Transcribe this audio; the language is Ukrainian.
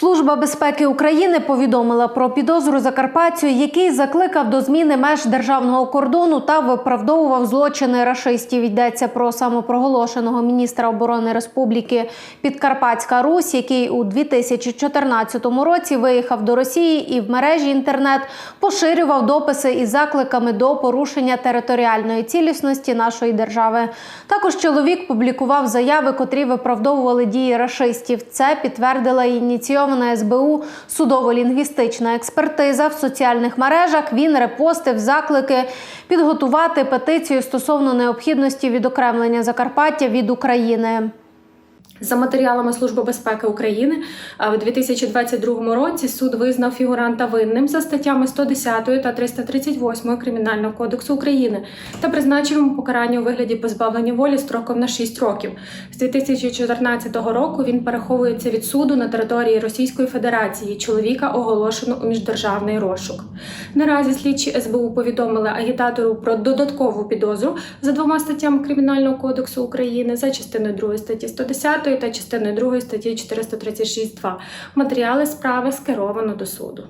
Служба безпеки України повідомила про підозру Закарпаттю, який закликав до зміни меж державного кордону та виправдовував злочини рашистів. Йдеться про самопроголошеного міністра оборони Республіки Підкарпатська Русь, який у 2014 році виїхав до Росії і в мережі інтернет поширював дописи із закликами до порушення територіальної цілісності нашої держави. Також чоловік публікував заяви, котрі виправдовували дії рашистів. Це підтвердила ініційована СБУ судово-лінгвістична експертиза в соціальних мережах. Він репостив заклики підготувати петицію стосовно необхідності відокремлення Закарпаття від України. За матеріалами Служби безпеки України в 2022 році суд визнав фігуранта винним за статтями 110 та 338 Кримінального кодексу України та призначив йому покарання у вигляді позбавлення волі строком на 6 років. З 2014 року він переховується від суду на території Російської Федерації. Чоловіка оголошено у міждержавний розшук. Наразі слідчі СБУ повідомили агітатору про додаткову підозру за двома статтями Кримінального кодексу України за частиною 2 статті 110 та частиною 2 статті 436.2. Матеріали справи скеровано до суду.